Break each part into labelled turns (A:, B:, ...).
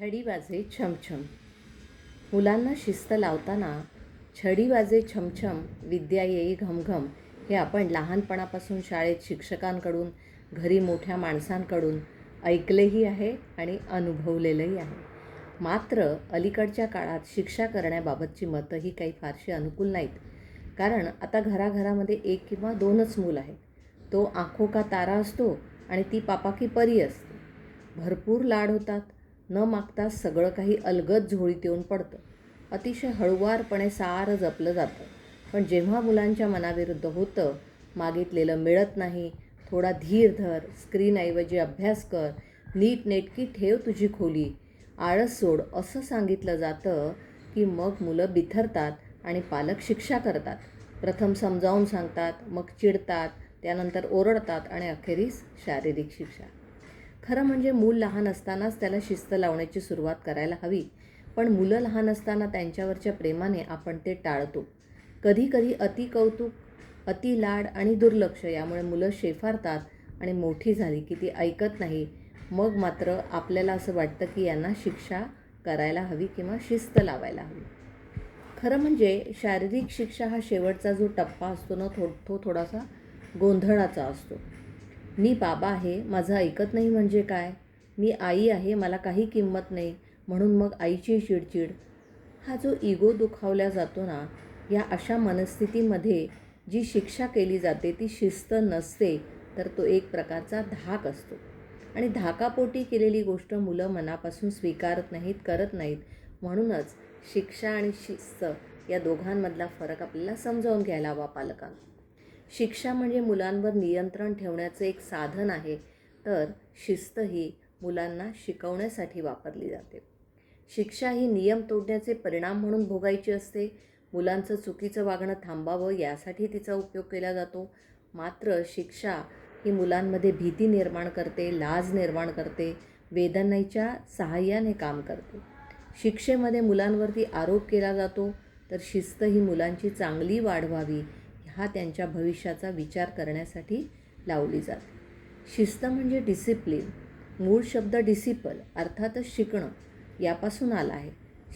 A: छडी वाजे छमछम. मुलांना शिस्त लावताना छडी वाजे छमछम विद्या येई घमघम हे आपण लहानपणापासून शाळेत शिक्षकांकडून घरी मोठ्या माणसांकडून ऐकलेही आहे आणि अनुभवलेलंही आहे. मात्र अलीकडच्या काळात शिक्षा करण्याबाबतची मतं ही काही फारशी अनुकूल नाहीत. कारण आता घराघरामध्ये एक किंवा दोनच मूल आहेत. तो आखो का तारा असतो आणि ती पापा की परी असते. भरपूर लाड होतात. न मागता सगळं काही अलगद झोळीत येऊन पडतं. अतिशय हळुवारपणे सारं जपलं जातं. पण जेव्हा मुलांच्या मनाविरुद्ध होतं मागितलेलं मिळत नाही थोडा धीर धर स्क्रीनऐवजी अभ्यास कर नीट नेटकी ठेव तुझी खोली आळस सोड असं सांगितलं जातं की मग मुलं बिथरतात आणि पालक शिक्षा करतात. प्रथम समजावून सांगतात मग चिडतात त्यानंतर ओरडतात आणि अखेरीस शारीरिक शिक्षा. खरं म्हणजे मूल लहान असतानाच त्याला शिस्त लावण्याची सुरुवात करायला हवी. पण मुलं लहान असताना त्यांच्यावरच्या प्रेमाने आपण ते टाळतो. कधीकधी अति कौतुक अति लाड आणि दुर्लक्ष यामुळे मुलं शेफारतात आणि मोठी झाली की ती ऐकत नाही. मग मात्र आपल्याला असं वाटतं की यांना शिक्षा करायला हवी किंवा शिस्त लावायला हवी. खरं म्हणजे शारीरिक शिक्षा हा शेवटचा जो टप्पा असतो ना थो तो थोडासा गोंधळाचा असतो. मी बाबा आहे माझं ऐकत नाही म्हणजे काय? मी आई आहे मला काही किंमत नाही म्हणून मग आईची चिडचिड. हा जो इगो दुखावला जातो ना या अशा मनस्थितीमध्ये जी शिक्षा केली जाते ती शिस्त नसते तर तो एक प्रकारचा धाक असतो. आणि धाकापोटी केलेली गोष्ट मुलं मनापासून स्वीकारत नाहीत करत नाहीत. म्हणूनच शिक्षा आणि शिस्त या दोघांमधला फरक आपल्याला समजावून घ्यायला हवा पालकांना. शिक्षा म्हणजे मुलांवर नियंत्रण ठेवण्याचं एक साधन आहे. तर शिस्त ही मुलांना शिकवण्यासाठी वापरली जाते. शिक्षा ही नियम तोडण्याचे परिणाम म्हणून भोगायची असते. मुलांचं चुकीचं वागणं थांबावं यासाठी तिचा उपयोग केला जातो. मात्र शिक्षा ही मुलांमध्ये भीती निर्माण करते लाज निर्माण करते वेदनाच्या सहाय्याने काम करते. शिक्षेमध्ये मुलांवरती आरोप केला जातो. तर शिस्त ही मुलांची चांगली वाढ व्हावी हा त्यांच्या भविष्याचा विचार करण्यासाठी लावली जाते. शिस्त म्हणजे डिसिप्लिन मूळ शब्द डिसिपल अर्थातच शिकणं यापासून आला आहे.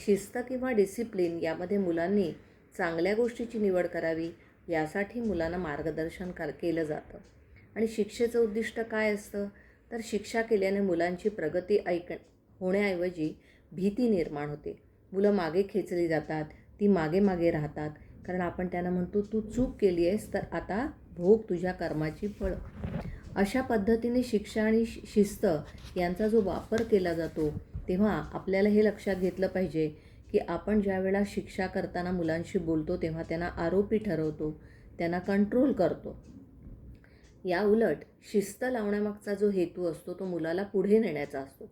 A: शिस्त किंवा डिसिप्लिन यामध्ये मुलांनी चांगल्या गोष्टीची निवड करावी यासाठी मुलांना मार्गदर्शन कर केलं जातं. आणि शिक्षेचं उद्दिष्ट काय असतं? तर शिक्षा केल्याने मुलांची प्रगती ऐक होण्याऐवजी भीती निर्माण होते. मुलं मागे खेचली जातात ती मागे मागे राहतात कारण आपण त्यांना म्हणतो तू चूक केली आहेस तर आता भोग तुझ्या कर्माची फळं. अशा पद्धतीने शिक्षा आणि शिस्त यांचा जो वापर केला जातो तेव्हा आपल्याला हे लक्षात घेतलं पाहिजे की आपण ज्या वेळा शिक्षा करताना मुलांशी बोलतो तेव्हा त्यांना आरोपी ठरवतो त्यांना कंट्रोल करतो. या उलट शिस्त लावण्यामागचा जो हेतू असतो तो मुलाला पुढे नेण्याचा असतो.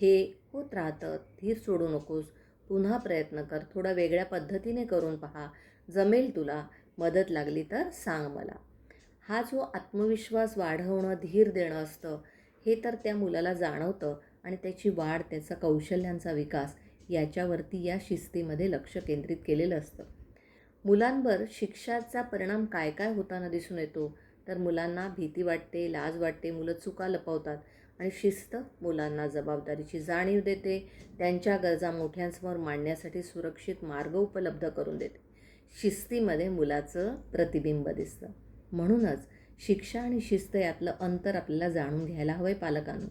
A: हे होत राहतं धीर सोडू नकोस पुन्हा प्रयत्न कर थोडा वेगळ्या पद्धतीने करून पहा जमेल तुला मदत लागली तर सांग मला. हा जो आत्मविश्वास वाढवणं धीर देणं असतं. हे तर त्या मुलाला जाणवतं आणि त्याची वाढ त्याचा कौशल्यांचा विकास याच्यावरती या शिस्तीमध्ये लक्ष केंद्रित केलेलं असतं. मुलांवर शिक्षाचा परिणाम काय काय होताना दिसून येतो? तर मुलांना भीती वाटते लाज वाटते मुलं चुका लपवतात आणि शिस्त मुलांना जबाबदारीची जाणीव देते. त्यांच्या गरजा मोठ्यांसमोर मांडण्यासाठी सुरक्षित मार्ग उपलब्ध करून देते. शिस्तीमध्ये मुलाचं प्रतिबिंब दिसतं. म्हणूनच शिक्षा आणि शिस्त यातलं अंतर आपल्याला जाणून घ्यायला हवं आहे पालकांना.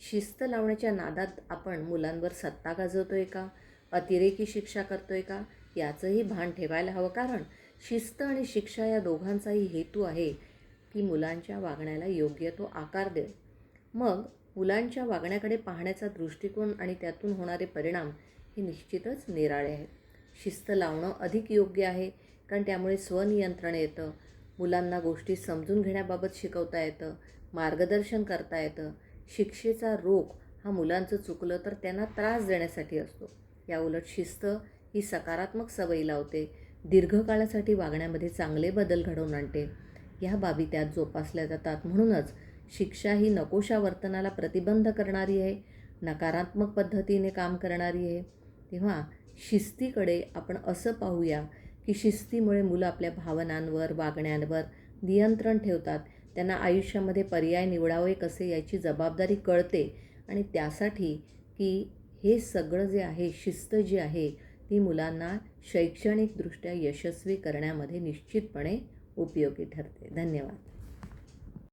A: शिस्त लावण्याच्या नादात आपण मुलांवर सत्ता गाजवतो आहे का? अतिरेकी शिक्षा करतो आहे का? याचंही भान ठेवायला हवं कारण शिस्त आणि शिक्षा या दोघांचाही हेतू आहे की मुलांच्या वागण्याला योग्य तो आकार दे मग मुलांच्या वागण्याकडे पाहण्याचा दृष्टिकोन आणि त्यातून होणारे परिणाम हे निश्चितच निराळे आहेत. शिस्त लावणं अधिक योग्य आहे कारण त्यामुळे स्वनियंत्रण येतं. मुलांना गोष्टी समजून घेण्याबाबत शिकवता येतं मार्गदर्शन करता येतं. शिक्षेचा रोग हा मुलांचं चुकलं तर त्यांना त्रास देण्यासाठी असतो. या उलट शिस्त ही सकारात्मक सवयी लावते. दीर्घकाळासाठी वागण्यामध्ये चांगले बदल घडवून आणते. ह्या बाबी त्यात जोपासल्या जातात. म्हणूनच शिक्षा ही नकोशा वर्तनाला प्रतिबंध करणारी आहे नकारात्मक पद्धतीने काम करणारी आहे. तेव्हा शिस्तीकडे आपण असं पाहूया की शिस्तीमुळे मुलं आपल्या भावनांवर वागण्यांवर नियंत्रण ठेवतात. त्यांना आयुष्यामध्ये पर्याय निवडावे कसे याची जबाबदारी कळते. आणि त्यासाठी की हे सगळं जे आहे शिस्त जी आहे ती मुलांना शैक्षणिकदृष्ट्या यशस्वी करण्यामध्ये निश्चितपणे उपयोगी ठरते. धन्यवाद.